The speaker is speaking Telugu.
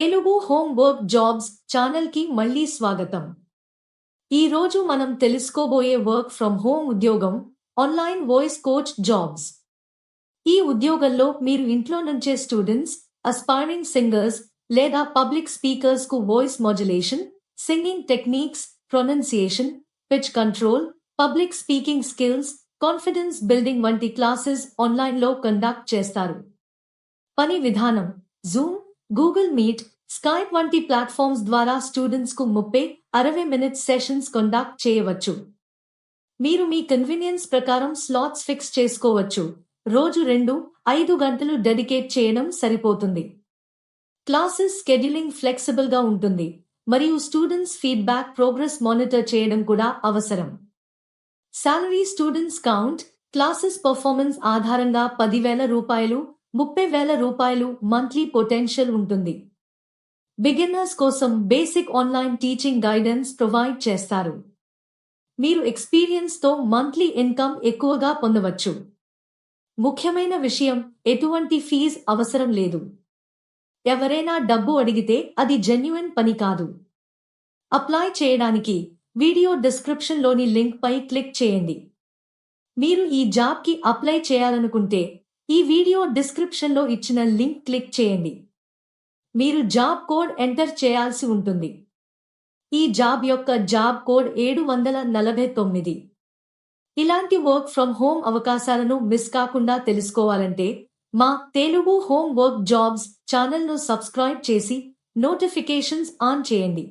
తెలుగు హోమ్ వర్క్ జాబ్స్ ఛానల్కి మళ్ళీ స్వాగతం. ఈ రోజు మనం తెలుసుకోబోయే వర్క్ ఫ్రమ్ హోమ్ ఉద్యోగం ఆన్లైన్ వాయిస్ కోచ్ జాబ్స్. ఈ ఉద్యోగంలో మీరు ఇంట్లో నుంచే స్టూడెంట్స్ అస్పైరింగ్ సింగర్స్ లేదా public స్పీకర్స్కు voice modulation singing techniques pronunciation pitch control public speaking skills confidence building వంటి క్లాసెస్ ఆన్లైన్లో కండక్ట్ చేస్తారు. పని విధానం జూమ్ గూగుల్ మీట్ స్కైప్ వంటి ప్లాట్ఫామ్స్ ద్వారా స్టూడెంట్స్కు ముప్పై అరవై మినిట్స్ సెషన్స్ కండక్ట్ చేయవచ్చు. మీరు మీ కన్వీనియన్స్ ప్రకారం స్లాట్స్ ఫిక్స్ చేసుకోవచ్చు. రోజు రెండు ఐదు గంటలు డెడికేట్ చేయడం సరిపోతుంది. క్లాసెస్ స్కెడ్యూలింగ్ ఫ్లెక్సిబుల్గా ఉంటుంది. మరియు స్టూడెంట్స్ ఫీడ్బ్యాక్ ప్రోగ్రెస్ మానిటర్ చేయడం కూడా అవసరం. Salary students count classes performance ఆధారంగా పదివేల రూపాయలు ముప్పై వేల రూపాయలు మంత్లీ పొటెన్షియల్ ఉంటుంది. బిగిన్నర్స్ కోసం basic online teaching guidance provide చేస్తారు. మీరు ఎక్స్పీరియన్స్తో మంత్లీ ఇన్కమ్ ఎక్కువగా పొందవచ్చు. ముఖ్యమైన విషయం ఎటువంటి ఫీజ్ అవసరం లేదు. ఎవరైనా డబ్బు అడిగితే అది జెన్యున్ పని కాదు. అప్లై చేయడానికి వీడియో డిస్క్రిప్షన్లోని లింక్పై క్లిక్ చేయండి. మీరు ఈ జాబ్కి అప్లై చేయాలనుకుంటే ఈ వీడియో డిస్క్రిప్షన్లో ఇచ్చిన లింక్ క్లిక్ చేయండి. మీరు జాబ్ కోడ్ ఎంటర్ చేయాల్సి ఉంటుంది. ఈ జాబ్ యొక్క జాబ్ కోడ్ ఏడు వందల నలభై తొమ్మిది. ఇలాంటి వర్క్ ఫ్రమ్ హోమ్ అవకాశాలను మిస్ కాకుండా తెలుసుకోవాలంటే మా తెలుగు హోమ్ వర్క్ జాబ్స్ ఛానల్ను సబ్స్క్రైబ్ చేసి నోటిఫికేషన్స్ ఆన్ చేయండి.